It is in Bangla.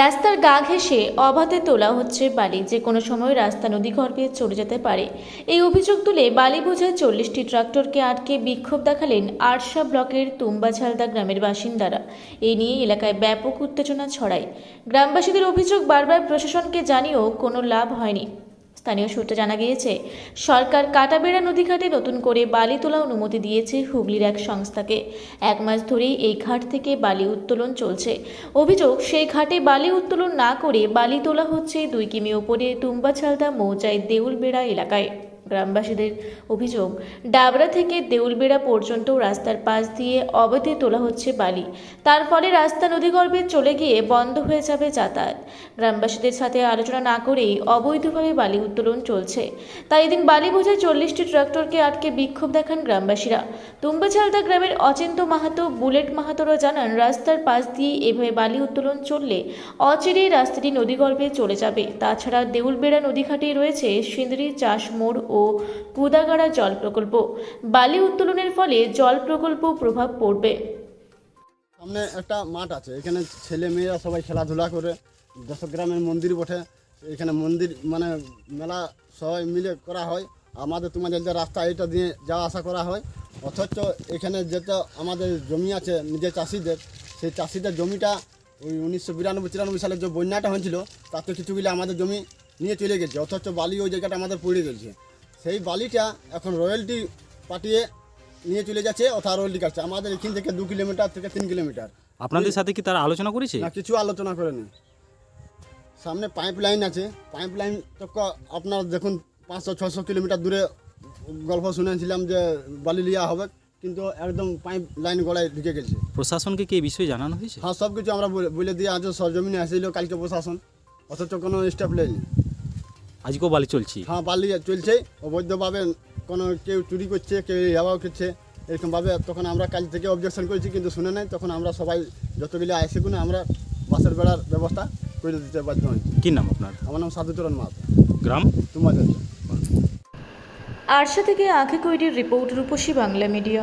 রাস্তার গা ঘেঁষে অবাধে তোলা হচ্ছে বালি। যে কোনো সময় রাস্তা নদী গর্ভে চলে যেতে পারে। এই অভিযোগ তুলে বালি বোঝায় চল্লিশটি ট্রাক্টরকে আটকে বিক্ষোভ দেখালেন আরশা ব্লকের তুম্বাঝালদা গ্রামের বাসিন্দারা। এই নিয়ে এলাকায় ব্যাপক উত্তেজনা ছড়ায়। গ্রামবাসীদের অভিযোগ বারবার প্রশাসনকে জানিয়েও কোনো লাভ হয়নি। স্থানীয় সূত্রে জানা গিয়েছে, সরকার কাটাবেড়া নদীঘাটে নতুন করে বালি তোলা অনুমতি দিয়েছে হুগলির এক সংস্থাকে। এক মাস ধরেই এই ঘাট থেকে বালি উত্তোলন চলছে। অভিযোগ, সেই ঘাটে বালি উত্তোলন না করে বালি তোলা হচ্ছে দুই কিমি ওপরে তুম্বাছালদা মৌজায় দেউলবেড়া এলাকায়। গ্রামবাসীদের অভিযোগ, ডাবরা থেকে দেউলবেড়া পর্যন্ত রাস্তার পাশ দিয়ে অবধি তোলা হচ্ছে বালি। তার ফলে রাস্তা নদীগর্ভে চলে গিয়ে বন্ধ হয়ে যাবে যাতায়াত। গ্রামবাসীদের সাথে আলোচনা না করেই অবৈধভাবে বালি উত্তোলন চলছে। তাই এদিন বালি বোঝায় চল্লিশটি ট্রাক্টরকে আটকে বিক্ষোভ দেখান গ্রামবাসীরা। তুম্বাছালদা গ্রামের অচিন্ত মাহাতো, বুলেট মাহাতোরা জানান, রাস্তার পাশ দিয়ে এভাবে বালি উত্তোলন চললে অচিরেই রাস্তাটি নদীগর্ভে চলে যাবে। তাছাড়া দেউলবেড়া নদীঘাটে রয়েছে সিন্দ্রি চাষ মোড় ও কুদাগাড়া জল প্রকল্প। বালি উত্তোলনের ফলে জল প্রকল্প প্রভাব পড়বে। সামনে একটা মাঠ আছে, এখানে ছেলে মেয়েরা সবাই খেলাধুলা করে, দশগ্রামের মন্দির বটে। এখানে মন্দির মানে মেলা সবাই মিলে করা হয়। আমাদের তোমাদের যে রাস্তা এটা দিয়ে যাওয়া আসা করা হয়। অথচ এখানে যেটা আমাদের জমি আছে, নিজের চাষিদের, সেই চাষিদের জমিটা ওই উনিশশো বিরানব্বই চিরানব্বই সালে যে বন্যাটা হয়েছিল, তাতে কিছুগুলি আমাদের জমি নিয়ে চলে গেছে। অথচ বালি ওই জায়গাটা আমাদের পড়ে গেছে। সেই বালিটা এখন রয়্যালটি পাঠিয়ে নিয়ে চলে যাচ্ছে অথবা রয়্যালটি কাটছে। আমাদের এখান থেকে দু কিলোমিটার থেকে তিন কিলোমিটার। আপনাদের সাথে কি তারা আলোচনা করেছে? না কিছু আলোচনা করেনি। সামনে পাইপ লাইন আছে। পাইপ লাইন তো আপনার দেখুন পাঁচশো ছশো কিলোমিটার দূরে গল্প শুনেছিলাম যে বালি লিয়া হবে কিন্তু একদম পাইপ লাইন গলায় ঢুকে গেছে। প্রশাসনকে কি এই বিষয়ে জানানো হয়েছে? হ্যাঁ সব কিছু আমরা বলে- দিয়ে আজ সরজমিনে আসছিল কালকে প্রশাসন। অথচ কোনো স্টেপ নেয়নি আজকেও বালি চলছি। হ্যাঁ বালি চলছে। অবৈধভাবে কোনো কেউ চুরি করছে কেউ ইয়াবাও করছে এরকমভাবে তখন আমরা কাজ থেকে অবজেকশন করেছি কিন্তু শুনে নাই। তখন আমরা সবাই যতগুলি আইসি গুনে আমরা বাসের বেড়ার ব্যবস্থা করে দিতে বাধ্য হয়েছি কি নাম আপনার? আমার নাম সাধুচরণ মাহাতো। গ্রাম? তোমাদের। আরশা থেকে আঁখি কৈরির রিপোর্ট রূপসী বাংলা মিডিয়া।